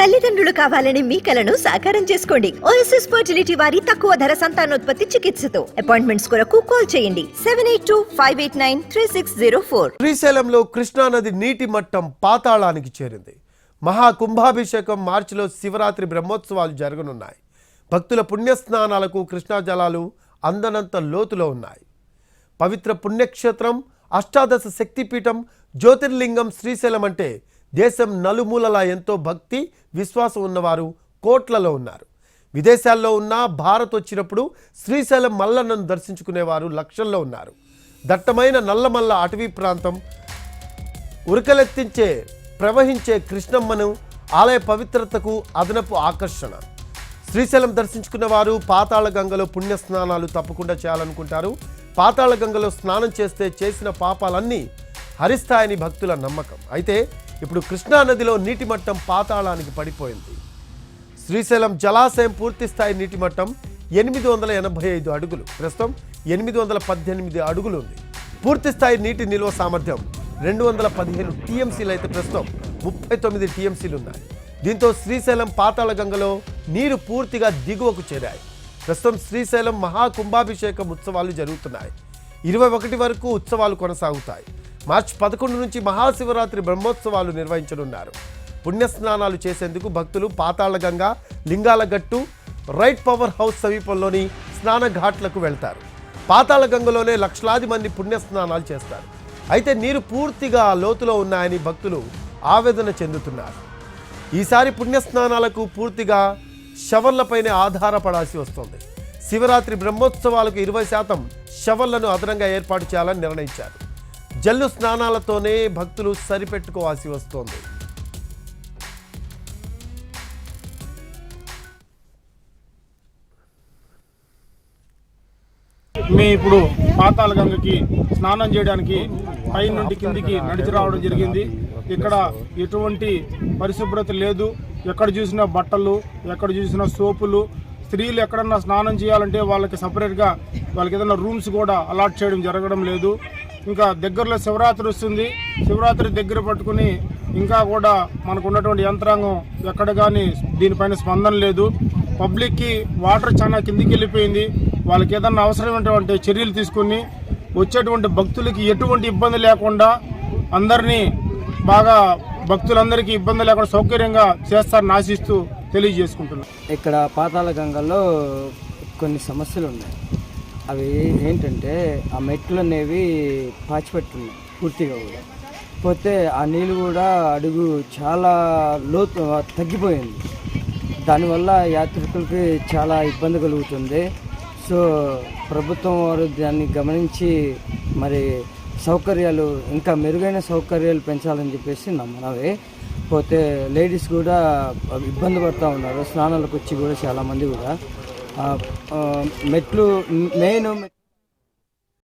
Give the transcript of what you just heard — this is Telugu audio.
తల్లిదండ్రులు కావాలని మీ కలను సాకారం చేసుకోండి. ఓఎస్ఎస్ ఫర్టిలిటీ వారి తక్కువ ధర సంతానోత్పత్తి చికిత్సతో. అపాయింట్మెంట్స్ కొరకు కాల్ చేయండి. Seven eight two five eight nine three six zero four శ్రీశైలంలో కృష్ణానది నీటి మట్టం పాతాళానికి చేరింది. మహా కుంభాభిషేకం మార్చిలో శివరాత్రి బ్రహ్మోత్సవాలు జరగనున్నాయి. భక్తుల పుణ్యస్నానాలకు కృష్ణా జలాలు అందనంత లోతులో ఉన్నాయి. పవిత్ర పుణ్యక్షేత్రం అష్టాదశ శక్తిపీఠం జ్యోతిర్లింగం శ్రీశైలం అంటే దేశం నలుమూలలా ఎంతో భక్తి విశ్వాసం ఉన్నవారు కోట్లలో ఉన్నారు. విదేశాల్లో ఉన్న భారత్ వచ్చినప్పుడు శ్రీశైలం మల్లన్నను దర్శించుకునేవారు లక్షల్లో ఉన్నారు. దట్టమైన నల్లమల్ల అటవీ ప్రాంతం ఉరకలెత్తించే ప్రవహించే కృష్ణమ్మను ఆలయ పవిత్రతకు అదనపు ఆకర్షణ. శ్రీశైలం దర్శించుకున్న వారు పాతాళ గంగలో పుణ్య స్నానాలు తప్పకుండా చేయాలనుకుంటారు. పాతాళ గంగలో స్నానం చేస్తే చేసిన పాపాలన్నీ హరిస్తాయని భక్తుల నమ్మకం. అయితే ఇప్పుడు కృష్ణా నదిలో నీటి మట్టం పాతాళానికి పడిపోయింది. శ్రీశైలం జలాశయం పూర్తి స్థాయి నీటి మట్టం ఎనిమిది వందల ఎనభై ఐదు అడుగులు. ప్రస్తుతం ఎనిమిది వందల పద్దెనిమిది అడుగులు ఉంది. పూర్తి స్థాయి నీటి నిల్వ సామర్థ్యం రెండు వందల పదిహేను టీఎంసీలు అయితే ప్రస్తుతం ముప్పై తొమ్మిది టీఎంసీలు ఉన్నాయి. దీంతో శ్రీశైలం పాతాళ గంగలో నీరు పూర్తిగా దిగువకు చేరాయి. ప్రస్తుతం శ్రీశైలం మహాకుంభాభిషేకం ఉత్సవాలు జరుగుతున్నాయి. ఇరవై ఒకటి వరకు ఉత్సవాలు కొనసాగుతాయి. మార్చి పదకొండు నుంచి మహాశివరాత్రి బ్రహ్మోత్సవాలు నిర్వహించనున్నారు. పుణ్యస్నానాలు చేసేందుకు భక్తులు పాతాళగంగ లింగాల గట్టు రైట్ పవర్ హౌస్ సమీపంలోని స్నాన ఘాట్లకు వెళ్తారు. పాతాళగంగలోనే లక్షలాది మంది పుణ్యస్నానాలు చేస్తారు. అయితే నీరు పూర్తిగా లోతులో ఉన్నాయని భక్తులు ఆవేదన చెందుతున్నారు. ఈసారి పుణ్యస్నానాలకు పూర్తిగా షవర్లపైనే ఆధారపడాల్సి వస్తుంది. శివరాత్రి బ్రహ్మోత్సవాలకు ఇరవై శాతం షవర్లను అదనంగా ఏర్పాటు చేయాలని నిర్ణయించారు. జల్లు స్నానాలతోనే భక్తులు సరిపెట్టుకోవాల్సి వస్తోంది. మేము ఇప్పుడు పాతాళ గంగకి స్నానం చేయడానికి పై నుండి కిందికి నడిచి రావడం జరిగింది. ఇక్కడ ఎటువంటి పరిశుభ్రత లేదు. ఎక్కడ చూసినా బట్టలు ఎక్కడ చూసినా సోపులు. స్త్రీలు ఎక్కడన్నా స్నానం చేయాలంటే వాళ్ళకి సపరేట్గా వాళ్ళకి ఏదైనా రూమ్స్ కూడా అలాట్ చేయడం జరగడం లేదు. ఇంకా దగ్గరలో శివరాత్రి వస్తుంది. శివరాత్రి దగ్గర పట్టుకుని ఇంకా కూడా మనకు ఉన్నటువంటి యంత్రాంగం ఎక్కడ కానీ దీనిపైన స్పందన లేదు. పబ్లిక్కి వాటర్ చాలా కిందికి వెళ్ళిపోయింది. వాళ్ళకి ఏదన్నా అవసరమైనటువంటి చర్యలు తీసుకుని వచ్చేటువంటి భక్తులకి ఎటువంటి ఇబ్బంది లేకుండా అందరినీ బాగా భక్తులందరికీ ఇబ్బంది లేకుండా సౌకర్యంగా చేస్తారని ఆశిస్తూ తెలియజేసుకుంటున్నాను ఇక్కడ పాతాళ గంగల్లో కొన్ని సమస్యలు ఉన్నాయి. అవి ఏంటంటే ఆ మెట్లు అనేవి పాచిపెట్టున్నాయి పూర్తిగా కూడా. పోతే ఆ నీళ్ళు కూడా అడుగు చాలా లోతు తగ్గిపోయింది. దానివల్ల యాత్రికులకి చాలా ఇబ్బంది కలుగుతుంది. సో ప్రభుత్వం వారు దాన్ని గమనించి మరి సౌకర్యాలు ఇంకా మెరుగైన సౌకర్యాలు పెంచాలని చెప్పేసి నా మనవి పోతే లేడీస్ కూడా ఇబ్బంది పడుతూ ఉన్నారు. స్నానాలకు వచ్చి కూడా చాలామంది కూడా. మెట్లు మెయిన్